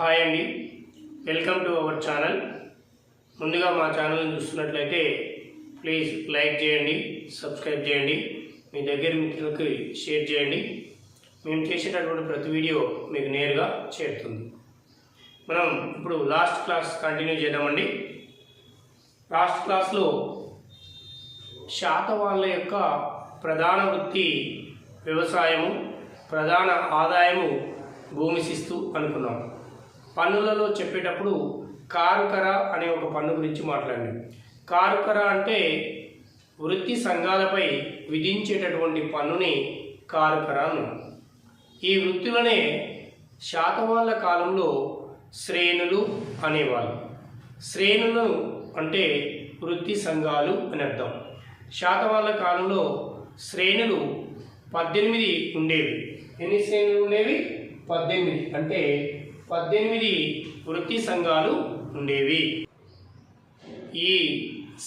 Hi అండి. Welcome to our channel. ముందుగా మా ఛానల్ని చూస్తున్నట్లయితే ప్లీజ్ లైక్ చేయండి సబ్స్క్రైబ్ చేయండి మీ దగ్గర మిత్రులకి షేర్ చేయండి. మేము చేసేటటువంటి ప్రతి వీడియో మీకు నేరుగా చేరుతుంది. మనం ఇప్పుడు లాస్ట్ క్లాస్ కంటిన్యూ చేద్దామండి. లాస్ట్ క్లాస్లో శాతవాళ్ళ యొక్క ప్రధాన వృత్తి వ్యవసాయము ప్రధాన ఆదాయము భూమి శిస్తు అనుకున్నాం. పన్నులలో చెప్పేటప్పుడు కారుకర అనే ఒక పన్ను గురించి మాట్లాడండి. కారుకర అంటే వృత్తి సంఘాలపై విధించేటటువంటి పన్నుని కారుకర అన్నాం ఈ వృత్తులనే శాతవాళ్ళ కాలంలో శ్రేణులు అనేవాళ్ళు. శ్రేణులు అంటే వృత్తి సంఘాలు అని అర్థం. శాతవాళ్ళ కాలంలో శ్రేణులు పద్దెనిమిది ఉండేవి. ఎన్ని శ్రేణులు ఉండేవి? పద్దెనిమిది. అంటే పద్దెనిమిది వృత్తి సంఘాలు ఉండేవి. ఈ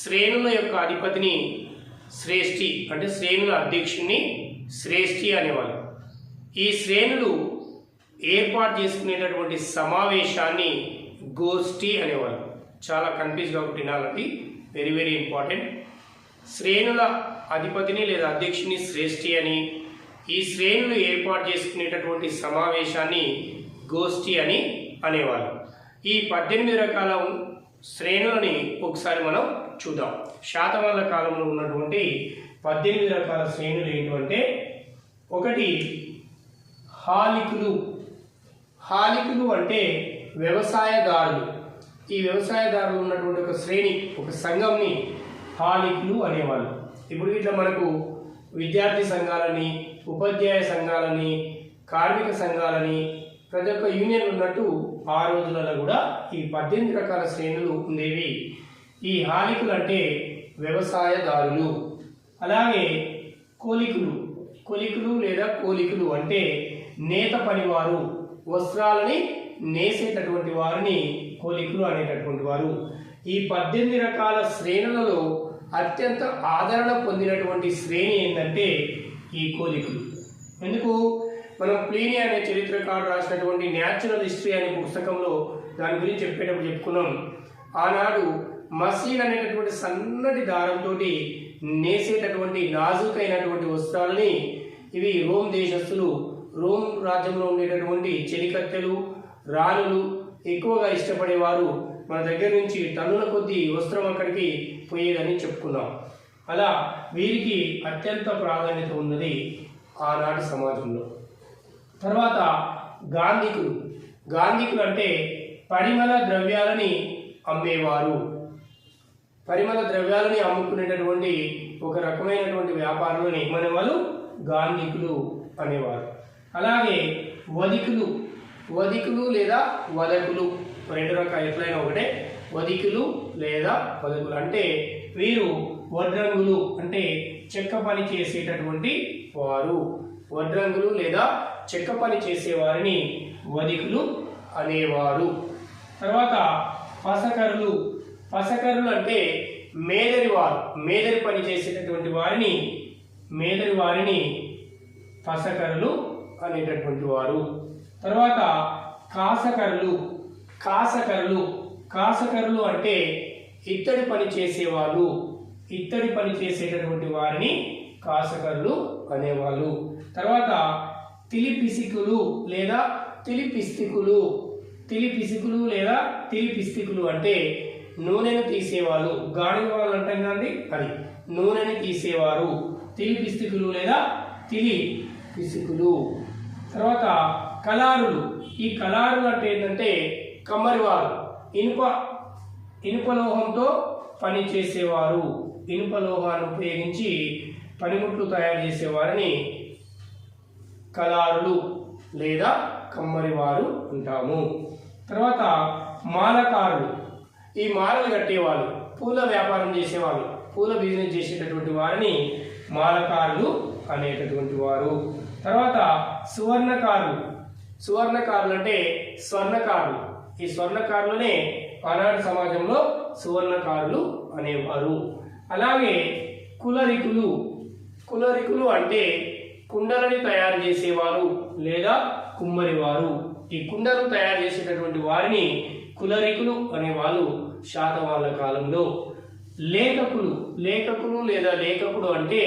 శ్రేణుల యొక్క అధిపతిని శ్రేష్ఠి అంటే శ్రేణుల అధ్యక్షుడిని శ్రేష్ఠి అనేవాళ్ళు. ఈ శ్రేణులు ఏర్పాటు చేసుకునేటటువంటి సమావేశాన్ని గోష్ఠి అనేవాళ్ళు. చాలా కన్ఫ్యూజ్ కాబట్టి వినాలండి వెరీ వెరీ ఇంపార్టెంట్. శ్రేణుల అధిపతిని లేదా అధ్యక్షుని శ్రేష్ఠి అని ఈ శ్రేణులు ఏర్పాటు చేసుకునేటటువంటి సమావేశాన్ని గోష్ఠి అని అనేవారు. ఈ పద్దెనిమిది రకాల శ్రేణులని ఒకసారి మనం చూద్దాం. శాతవాళ్ళ కాలంలో ఉన్నటువంటి పద్దెనిమిది రకాల శ్రేణులు ఏంటంటే ఒకటి హాలికులు. హాలికులు అంటే వ్యవసాయదారులు. ఈ వ్యవసాయదారులు ఉన్నటువంటి ఒక శ్రేణి ఒక సంఘంని హాలికులు అనేవాళ్ళు. ఇప్పుడు ఇట్లా మనకు విద్యార్థి సంఘాలని ఉపాధ్యాయ సంఘాలని కార్మిక సంఘాలని ప్రతి ఒక్క యూనియన్ ఉన్నట్టు ఆ రోజులలో కూడా ఈ పద్దెనిమిది రకాల శ్రేణులు ఉండేవి. ఈ హాలికులు అంటే వ్యవసాయదారులు అలాగే కోలికులు. కొలికులు లేదా కోలికులు అంటే నేత పనివారు వస్త్రాలని నేసేటటువంటి వారిని కోలికులు అనేటటువంటి వారు. ఈ పద్దెనిమిది రకాల శ్రేణులలో అత్యంత ఆదరణ పొందినటువంటి శ్రేణి ఏంటంటే ఈ కోలికులు. ఎందుకు? మనం ప్లీని అనే చరిత్రకారుడు రాసినటువంటి న్యాచురల్ హిస్టరీ అనే పుస్తకంలో దాని గురించి చెప్పేటప్పుడు చెప్పుకున్నాం. ఆనాడు మసీన్ అనేటటువంటి సన్నటి దారంతో నేసేటటువంటి నాజుకైనటువంటి వస్త్రాలని ఇవి రోమ్ దేశస్థులు రోమ్ రాజ్యంలో ఉండేటటువంటి చెలికత్తెలు రాణులు ఎక్కువగా ఇష్టపడేవారు మన దగ్గర నుంచి టన్నుల కొద్దీ వస్త్రం అక్కడికి పోయేదని చెప్పుకున్నాం. అలా వీరికి అత్యంత ప్రాధాన్యత ఉన్నది ఆనాటి సమాజంలో. తర్వాత గాంధికులు. గాంధికులు అంటే పరిమళ ద్రవ్యాలని అమ్మేవారు. పరిమళ ద్రవ్యాలని అమ్ముకునేటటువంటి ఒక రకమైనటువంటి వ్యాపారులని మన వాళ్ళు గాంధికులు అనేవారు. అలాగే వదికులు వదికులు లేదా వదకులు రెండు రకాల ఎట్లయినా ఒకటే. వదికులు లేదా వదకులు అంటే వీరు వడ్రంగులు అంటే చెక్క పని చేసేటటువంటి వారు. వడ్రంగులు లేదా చెక్క పని చేసేవారిని వదికులు అనేవారు. తర్వాత పసకరులు. పసకరులు అంటే మేదరి వారు. మేదరి పని చేసేటటువంటి వారిని మేదరి వారిని పసకరులు అనేటటువంటి వారు. తర్వాత కాసకరులు. కాసకరులు. కాసకరులు అంటే ఇత్తడి పని చేసేవాళ్ళు ఇత్తడి పని చేసేటటువంటి వారిని కాసకరులు అనేవాళ్ళు తర్వాత తిలిపిసికులు లేదా తిలిపిస్తికులు. తిలిపిసికులు లేదా తిలిపిస్తికులు అంటే నూనెను తీసేవాళ్ళు గాడిన వాళ్ళు అంటాం కదండి? అది. నూనెని తీసేవారు. తిలిపిస్తికులు లేదా తిలి పిసికులు తర్వాత కలారులు ఈ కలారులు అంటే ఏంటంటే కమ్మరివారు. ఇనుప ఇనుప లోహంతో పని చేసేవారు. ఇనుప లోహాన్ని ఉపయోగించి పనిముట్లు తయారు చేసేవారిని కలారులు లేదా కమ్మరివారు ఉంటాము. తర్వాత మాలకారులు. ఈ మాలలు కట్టేవాళ్ళు పూల వ్యాపారం చేసేవాళ్ళు పూల బిజినెస్ చేసేటటువంటి వారిని మాలకారులు అనేటటువంటి వారు. తర్వాత సువర్ణకారులు. సువర్ణకారులు అంటే స్వర్ణకారులు. ఈ స్వర్ణకారులనే ఆనాటి సమాజంలో సువర్ణకారులు అనేవారు. అలాగే కులరికులు. కులరికులు అంటే కుండలని తయారు చేసేవారు లేదా కుమ్మరివారు. ఈ కుండను తయారు చేసేటటువంటి వారిని కులరికులు అనేవాళ్ళు శాతవాళ్ళ కాలంలో. లేఖకులు లేఖకులు లేదా లేఖకుడు అంటే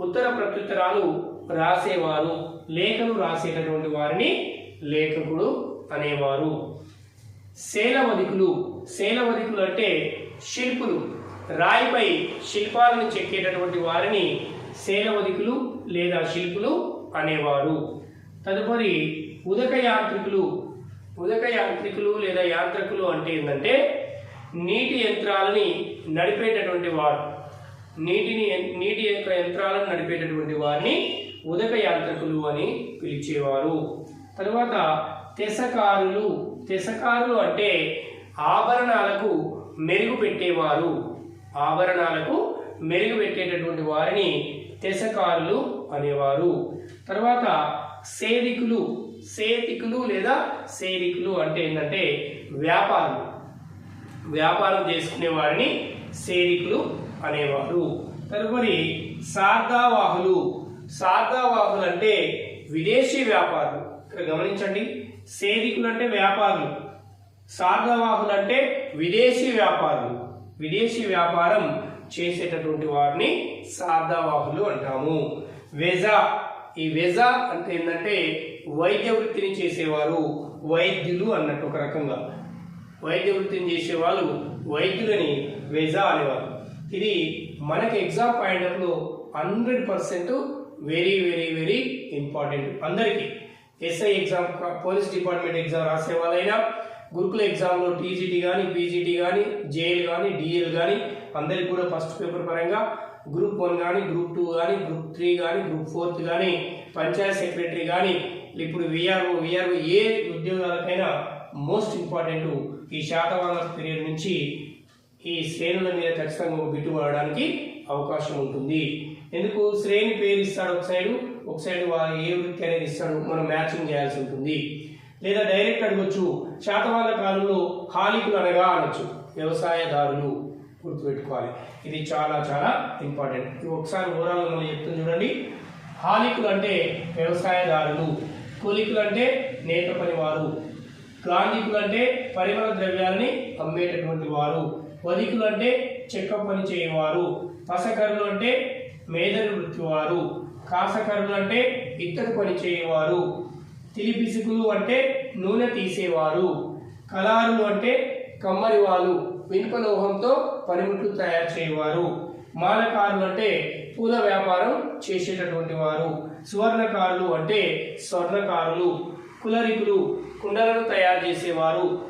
ఉత్తర ప్రత్యుత్తరాలు రాసేవారు లేఖలు రాసేటటువంటి వారిని లేఖకుడు అనేవారు. శేలవదికులు శేలవదికులు అంటే శిల్పులు. రాయిపై శిల్పాలను చెక్కేటటువంటి వారిని సేనవధికులు లేదా శిల్పులు అనేవారు. తదుపరి ఉదక యాంత్రికులు ఉదక యాంత్రికులు లేదా యాంత్రికులు అంటే ఏంటంటే నీటి యంత్రాలని నడిపేటటువంటి వారు. నీటిని నీటి యొక్క యంత్రాలను నడిపేటటువంటి వారిని ఉదక యాంత్రికులు అని పిలిచేవారు. తరువాత తెసకారులు. తెసకారులు అంటే ఆభరణాలకు మెరుగు పెట్టేవారు. ఆభరణాలకు మెరుగు పెట్టేటటువంటి వారిని తెసకారులు అనేవారు. తర్వాత సేదికులు సేతికులు లేదా సేదికులు అంటే ఏంటంటే వ్యాపారులు. వ్యాపారం చేసుకునే వారిని సేరికులు అనేవారు. తదుపరి సార్దావాహులు సార్దావాహులు అంటే విదేశీ వ్యాపారులు. ఇక్కడ గమనించండి సేరికులు అంటే వ్యాపారులు. సార్దావాహులు అంటే విదేశీ వ్యాపారులు. విదేశీ వ్యాపారం చేసేటటువంటి వారిని సార్దావాహులు అంటాము. వెజా ఈ వెజా అంటే ఏంటంటే వైద్య వృత్తిని చేసేవారు వైద్యులు అన్నట్టు ఒక రకంగా. వైద్య వృత్తిని చేసే వాళ్ళు వైద్యులని వెజా అనేవారు. ఇది మనకి exam point of hundred percent very very very important. అందరికీ SI exam police department exam రాసే వాళ్ళైనా గురుకుల ఎగ్జామ్లో టీజీటీ కానీ పీజీటీ కానీ జేఎల్ కానీ డిఎల్ కానీ అందరికి కూడా ఫస్ట్ పేపర్ పరంగా గ్రూప్ వన్ కానీ గ్రూప్ టూ కానీ గ్రూప్ త్రీ కానీ గ్రూప్ ఫోర్త్ కానీ పంచాయత్ సెక్రటరీ కానీ ఇప్పుడు విఆర్ఓ విఆర్ఓ ఏ ఉద్యోగాలకైనా మోస్ట్ ఇంపార్టెంట్ ఈ శాతవాహన పీరియడ్ నుంచి ఈ శ్రేణుల మీద ఖచ్చితంగా ఒక బిట్టు పడడానికి అవకాశం ఉంటుంది. ఎందుకు? శ్రేణి పేరు ఇస్తాడు ఒక సైడు ఒక సైడ్ వా- ఏ వృత్తి అనేది ఇస్తాడు మనం మ్యాచింగ్ చేయాల్సి ఉంటుంది. లేదా డైరెక్ట్ అడగొచ్చు శాతవాహన కాలంలో హాలికులు అనగా అనొచ్చు వ్యవసాయదారులు. గుర్తుపెట్టుకోవాలి. ఇది చాలా చాలా ఇంపార్టెంట్. ఇది ఒకసారి ఓవరాల్ మనం చెప్తుంది చూడండి. హాలికులు అంటే వ్యవసాయదారులు కూలికులు అంటే నేత పనివారు గాంధీకులు అంటే పరిమళ ద్రవ్యాలని అమ్మేటటువంటి వారు వధికులు అంటే చెక్క పని చేయవారు పసకరులు అంటే మేదరి వృత్తి వారు కాసకరులు అంటే ఇత్తడి పని చేయవారు తిలిపిసుకులు అంటే నూనె తీసేవారు కలారులు అంటే కమ్మరి వాళ్ళు ఇనుప లోహంతో పనిముట్లు తయారు చేయవారు. మాలకారులు అంటే పూల వ్యాపారం చేసేటటువంటి వారు. సువర్ణకారులు అంటే స్వర్ణకారులు. కులరికులు కుండలను తయారు చేసేవారు.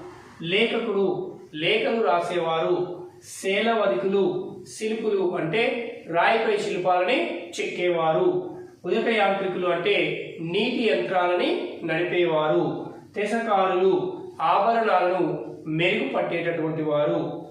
లేఖకుడు లేఖలు రాసేవారు. శేలవధికులు శిల్పులు అంటే రాయిపై శిల్పాలని చెక్కేవారు. ఉదక యాంత్రికులు అంటే నీటి యంత్రాలని నడిపేవారు. తెసకారులు ఆభరణాలను మెరుగుపట్టేటటువంటి వారు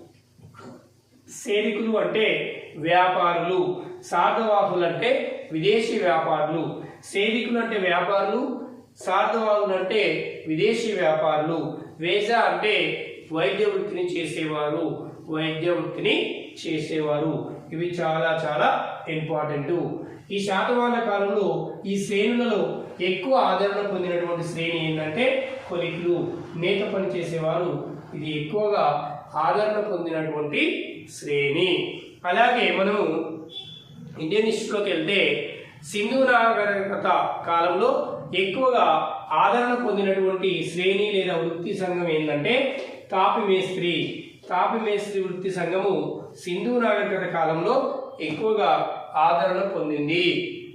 సేరికులు అంటే వ్యాపారులు సార్ధవాహులు అంటే విదేశీ వ్యాపారులు. సేరికులు అంటే వ్యాపారులు సార్ధవాహులు అంటే విదేశీ వ్యాపారులు. వేజ అంటే వైద్య వృత్తిని చేసేవారు వైద్య వృత్తిని చేసేవారు. ఇవి చాలా చాలా ఇంపార్టెంట్. ఈ శాతవాహన కాలంలో ఈ శ్రేణులలో ఎక్కువ ఆదరణ పొందినటువంటి శ్రేణి ఏంటంటే కొలికులు. నేత పని చేసేవారు ఇది ఎక్కువగా ఆదరణ పొందినటువంటి శ్రేణి. అలాగే మనము ఇండియన్ హిస్టరీలోకి వెళ్తే సింధు నాగరికత కాలంలో ఎక్కువగా ఆదరణ పొందినటువంటి శ్రేణి లేదా వృత్తి సంఘం ఏంటంటే తాపి మేస్త్రి తాపి మేస్త్రి వృత్తి సంఘము సింధు నాగరికత కాలంలో ఎక్కువగా ఆదరణ పొందింది.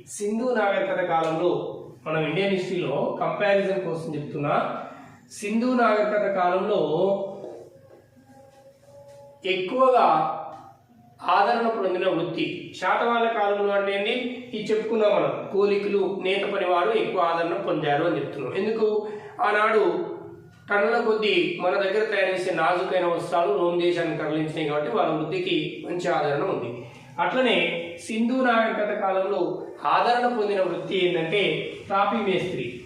సింధు నాగరికత కాలంలో మనం ఇండియన్ హిస్టరీలో కంపారిజన్ కోసం చెప్తున్నా. సింధు నాగరికత కాలంలో ఎక్కువగా ఆదరణ పొందిన వృత్తి. శాతవాహన కాలంలో అంటే ఏంటి ఇది చెప్పుకున్నాం మనం. కూలికులు నేత పనివారు ఎక్కువ ఆదరణ పొందారు అని చెప్తున్నాం. ఎందుకు? ఆనాడు టన్నుల కొద్దీ మన దగ్గర తయారు చేసే నాజుకైన వస్త్రాలు రోమ్ దేశానికి తరలించినాయి కాబట్టి వాళ్ళ వృత్తికి మంచి ఆదరణ ఉంది. అట్లనే సింధు నాగరికత కాలంలో ఆదరణ పొందిన వృత్తి ఏంటంటే తాపి మేస్త్రి.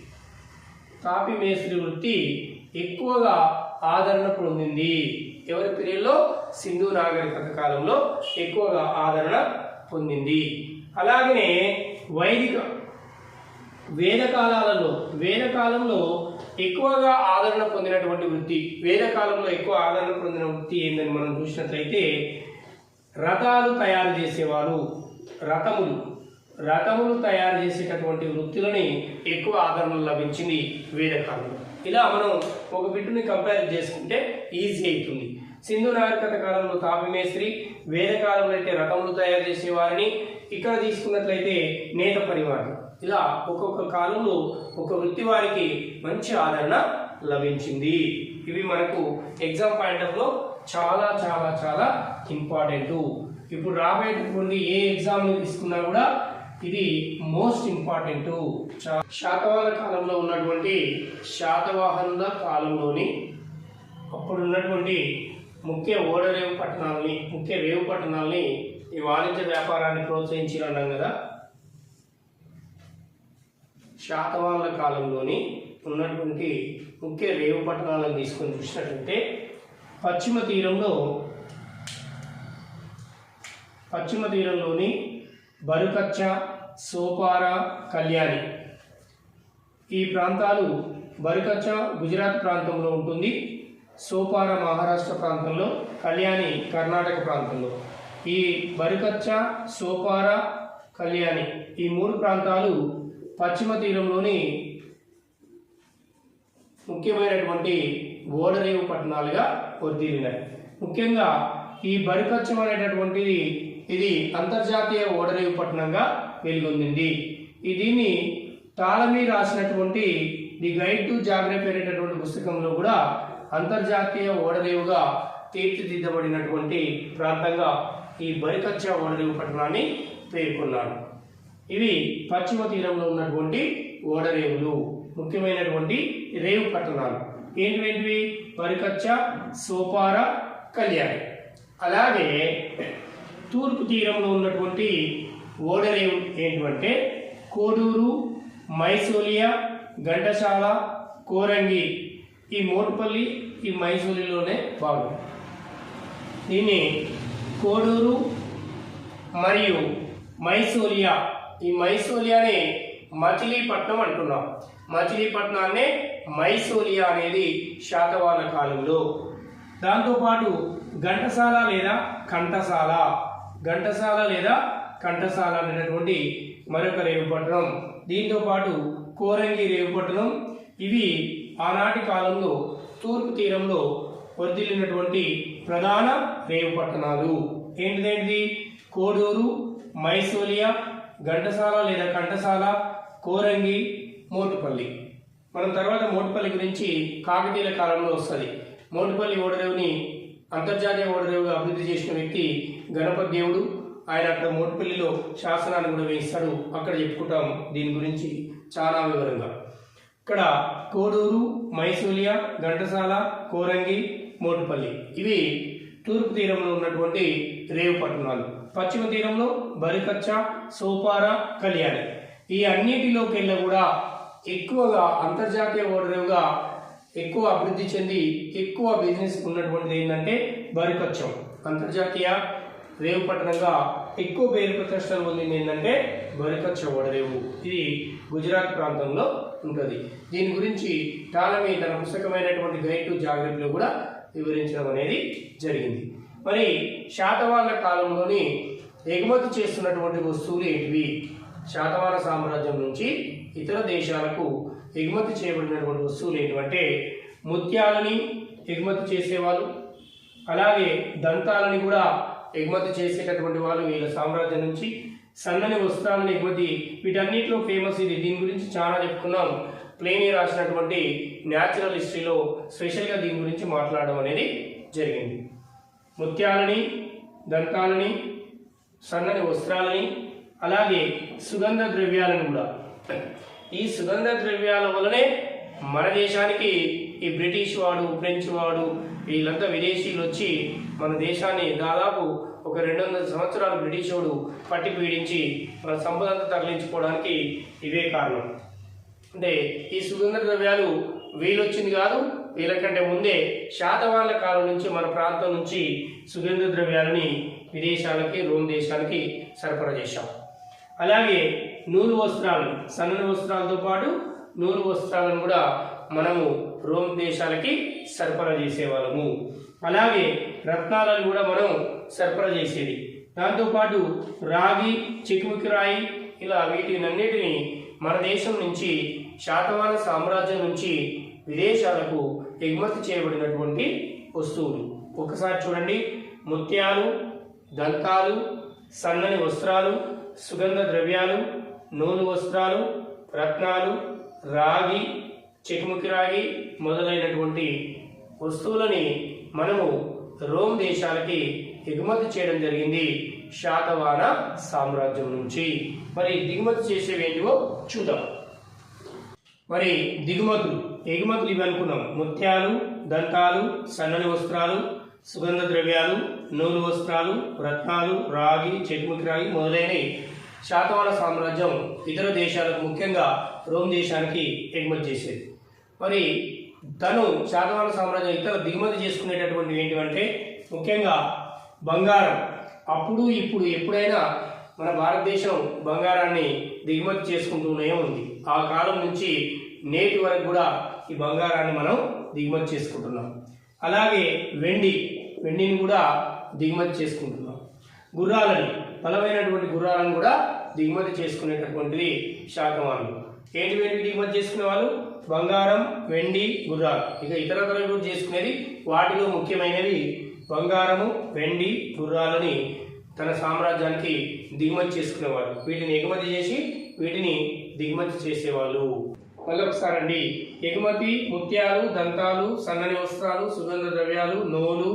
తాపి మేస్త్రి వృత్తి ఎక్కువగా ఆదరణ పొందింది. ఎవరి పీరియడ్లో సింధు నాగరికత కాలంలో ఎక్కువగా ఆదరణ పొందింది. అలాగనే వైదిక వేద కాలాలలో వేద కాలంలో ఎక్కువగా ఆదరణ పొందినటువంటి వృత్తి వేద కాలంలో ఎక్కువ ఆదరణ పొందిన వృత్తి ఏందని మనం చూసినట్లయితే రథాలు తయారు చేసేవారు రథములు. రథములు తయారు చేసేటటువంటి వృత్తులని ఎక్కువ ఆదరణ లభించింది వేదకాలంలో. ఇలా మనం ఒక బిట్టుని కంపేర్ చేసుకుంటే ఈజీ అవుతుంది సింధు నాగరికత కాలంలో తాపిమేస్త్రి వేద కాలంలో అయితే రథములు తయారు చేసేవారిని ఇక్కడ తీసుకున్నట్లయితే నేత పరివారం. ఇలా ఒక్కొక్క కాలంలో ఒక వృత్తి వారికి మంచి ఆదరణ లభించింది. ఇవి మనకు ఎగ్జామ్ పాయింట్ ఆఫ్లో చాలా చాలా చాలా ఇంపార్టెంట్ ఇప్పుడు రాబోయేటటువంటి ఏ ఎగ్జామ్ని తీసుకున్నా కూడా ఇది మోస్ట్ ఇంపార్టెంట్. శాతవాహన కాలంలో ఉన్నటువంటి శాతవాహనుల కాలంలోని అప్పుడు ఉన్నటువంటి ముఖ్య ఓడరేవు పట్టణాలని ముఖ్య రేవు పట్టణాలని ఈ వాణిజ్య వ్యాపారాన్ని ప్రోత్సహించి అన్నాం కదా. శాతవాహనుల కాలంలోని ఉన్నటువంటి ముఖ్య రేవు పట్టణాలను తీసుకొని చూసినట్లయితే పశ్చిమ తీరంలో పశ్చిమ తీరంలోని బరుకచ్చ సోపార కళ్యాణి. ఈ ప్రాంతాలు బరుకచ్చ గుజరాత్ ప్రాంతంలో ఉంటుంది. సోపార మహారాష్ట్ర ప్రాంతంలో కళ్యాణి కర్ణాటక ప్రాంతంలో. ఈ బరుకచ్చ సోపార కళ్యాణి ఈ మూడు ప్రాంతాలు పశ్చిమ తీరంలోని ముఖ్యమైనటువంటి ఓడరేవు పట్టణాలుగా వర్ధిల్లినాయి ముఖ్యంగా ఈ బరికచ్చం అనేటటువంటిది ఇది అంతర్జాతీయ ఓడరేవు పట్టణంగా వెలుగొందింది. దీన్ని టాలమీ రాసినటువంటి ది గైడ్ టు జాగ్రఫీ అనేటటువంటి పుస్తకంలో కూడా అంతర్జాతీయ ఓడరేవుగా తీర్చిదిద్దబడినటువంటి ప్రాంతంగా ఈ బరికచ్చ ఓడరేవు పట్టణాన్ని పేర్కొన్నాడు. ఇవి పశ్చిమ తీరంలో ఉన్నటువంటి ఓడరేవులు ముఖ్యమైనటువంటి రేవు పట్టణాలు. ఏంటివేంటివి బరికచ్చ సోపార కళ్యాణి. అలాగే తూర్పు తీరంలో ఉన్నటువంటి ఓడరేవు ఏంటంటే కోడూరు మైసూలియా ఘంటసాల కోరంగి ఈ మోటుపల్లి ఈ మైసూలిలోనే భాగం దీన్ని కోడూరు మరియు మైసూలియా ఈ మైసూలియాని మచిలీపట్నం అంటున్నాం. మచిలీపట్నాన్నే మైసూలియా అనేది శాతవాహన కాలంలో. దాంతోపాటు ఘంటసాల లేదా కంఠసాల. ఘంటసాల లేదా కంఠసాల అనేటటువంటి మరొక రేవు పట్టణం. దీంతో పాటు కోరంగి రేవు పట్టణం. ఇవి ఆనాటి కాలంలో తూర్పు తీరంలో వర్ధిల్లినటువంటి ప్రధాన రేవు పట్టణాలు. ఏంటిదేంటిది? కోడూరు మైసూలియా ఘంటసాల లేదా కంఠసాల కోరంగి మోటుపల్లి. మనం తర్వాత మోటుపల్లి గురించి కాకతీయుల కాలంలో వస్తుంది. మోటుపల్లి ఓడరేవుని అంతర్జాతీయ ఓడరేవుగా అభివృద్ధి చేసిన వ్యక్తి గణపతి దేవుడు ఆయన అక్కడ మోటుపల్లిలో శాసనాన్ని కూడా వేయిస్తాడు. అక్కడ చెప్పుకుంటాం దీని గురించి చాలా వివరంగా. ఇక్కడ కోడూరు మైసూలియ ఘంటసాల కోరంగి మోటుపల్లి ఇవి తూర్పు తీరంలో ఉన్నటువంటి రేవు పట్టణాలు. పశ్చిమ తీరంలో బరికచ్చ సోపార కళ్యాణి. ఈ అన్నిటిలోకెల్లా కూడా ఎక్కువగా అంతర్జాతీయ ఓడరేవుగా ఎక్కువ అభివృద్ధి చెంది ఎక్కువ బిజినెస్ ఉన్నటువంటిది ఏంటంటే బరికచ్చం. అంతర్జాతీయ రేవు పట్టణంగా ఎక్కువ పేరు ప్రతిష్టలు పొందింది ఏంటంటే బరికచ్చ ఓడరేవు ఇది గుజరాత్ ప్రాంతంలో ఉంటుంది. దీని గురించి టాలమీ తన పుస్తకమైనటువంటి గైడ్ టు జాగ్రత్తలో కూడా వివరించడం అనేది జరిగింది. మరి శాతవాహన కాలంలోని ఎగుమతి చేస్తున్నటువంటి వస్తువులు ఏంటివి? శాతవాహన సామ్రాజ్యం నుంచి ఇతర దేశాలకు ఎగుమతి చేయబడినటువంటి వస్తువులు ఏంటంటే ముత్యాలని ఎగుమతి చేసేవాళ్ళు అలాగే దంతాలని కూడా ఎగుమతి చేసేటటువంటి వాళ్ళు వీళ్ళ సామ్రాజ్యం నుంచి. సన్నని వస్త్రాలను ఎగుమతి వీటన్నిటిలో ఫేమస్ ఇది. దీని గురించి చాలా చెప్పుకున్నాం. ప్లేని రాసినటువంటి న్యాచురల్ హిస్టరీలో స్పెషల్గా దీని గురించి మాట్లాడడం అనేది జరిగింది. ముత్యాలని దంతాలని సన్నని వస్త్రాలని అలాగే సుగంధ ద్రవ్యాలను కూడా. ఈ సుగంధ ద్రవ్యాల వలనే మన దేశానికి ఈ బ్రిటిష్ వాడు ఫ్రెంచ్ వాడు వీళ్ళంతా విదేశీయులు వచ్చి మన దేశాన్ని దాదాపు ఒక రెండు వందల సంవత్సరాలు బ్రిటిష్ వాడు పట్టి పీడించి మన సంపదంతా తరలించుకోవడానికి ఇవే కారణం. అంటే ఈ సుగంధ ద్రవ్యాలు వీలొచ్చింది కాదు వీళ్ళకంటే ముందే శాతవాహనుల కాలం నుంచి మన ప్రాంతం నుంచి సుగంధ ద్రవ్యాలని విదేశాలకి రోమ్ దేశానికి సరఫరా చేశాం. అలాగే నూలు వస్త్రాలు సన్నని వస్త్రాలతో పాటు నూలు వస్త్రాలను కూడా మనము రోమ్ దేశాలకి సరఫరా చేసేవాళ్ళము. అలాగే రత్నాలను కూడా మనం సరఫరా చేసేది. దాంతోపాటు రాగి చికుముకి రాయి ఇలా వీటినన్నిటిని మన దేశం నుంచి శాతవాహన సామ్రాజ్యం నుంచి విదేశాలకు ఎగుమతి చేయబడినటువంటి వస్తువులు. ఒకసారి చూడండి. ముత్యాలు దంతాలు సన్నని వస్త్రాలు సుగంధ ద్రవ్యాలు నూలు వస్త్రాలు రత్నాలు రాగి చెకుముకి రాగి మొదలైనటువంటి వస్తువులని మనము రోమ్ దేశాలకి ఎగుమతి చేయడం జరిగింది శాతవాన సామ్రాజ్యం నుంచి. మరి దిగుమతి చేసేవి ఏంటివో చూద్దాం. మరి దిగుమతులు ఎగుమతులు ఇవి అనుకున్నాం ముత్యాలు దంతాలు సన్నని వస్త్రాలు సుగంధ ద్రవ్యాలు నూలు వస్త్రాలు రత్నాలు రాగి చెకుముకి మొదలైనవి శాతవాహన సామ్రాజ్యం ఇతర దేశాలకు ముఖ్యంగా రోమ్ దేశానికి ఎగుమతి చేసేది. మరి తను శాతవాహన సామ్రాజ్యం ఇతర దిగుమతి చేసుకునేటటువంటి ఏంటివంటే ముఖ్యంగా బంగారం. అప్పుడు ఇప్పుడు ఎప్పుడైనా మన భారతదేశం బంగారాన్ని దిగుమతి చేసుకుంటూనే ఉంది. ఆ కాలం నుంచి నేటి వరకు కూడా ఈ బంగారాన్ని మనం దిగుమతి చేసుకుంటున్నాం. అలాగే వెండి. వెండిని కూడా దిగుమతి చేసుకుంటున్నాం. గుర్రాలని బలమైనటువంటి గుర్రాలను కూడా దిగుమతి చేసుకునేటటువంటిది శాఖవాళ్ళు ఏంటి వెండి దిగుమతి చేసుకునే వాళ్ళు? బంగారం వెండి గుర్రాలు. ఇక ఇతర కూడా చేసుకునేది వాటిలో ముఖ్యమైనవి బంగారము వెండి గుర్రాలని తన సామ్రాజ్యానికి దిగుమతి చేసుకునేవారు వీటిని ఎగుమతి చేసి వీటిని దిగుమతి చేసేవాళ్ళు. మళ్ళీ ఎగుమతి ముత్యాలు దంతాలు సన్నని వస్త్రాలు సుగంధ ద్రవ్యాలు నూలు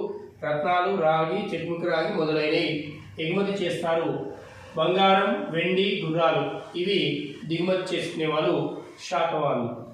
రత్నాలు రాగి చెట్టుముకి రాగి మొదలైనవి. ఎగుమతి చేస్తారు. బంగారం వెండి గుర్రాలు. ఇవి దిగుమతి చేసుకునే వాళ్ళు శాతవాళ్ళు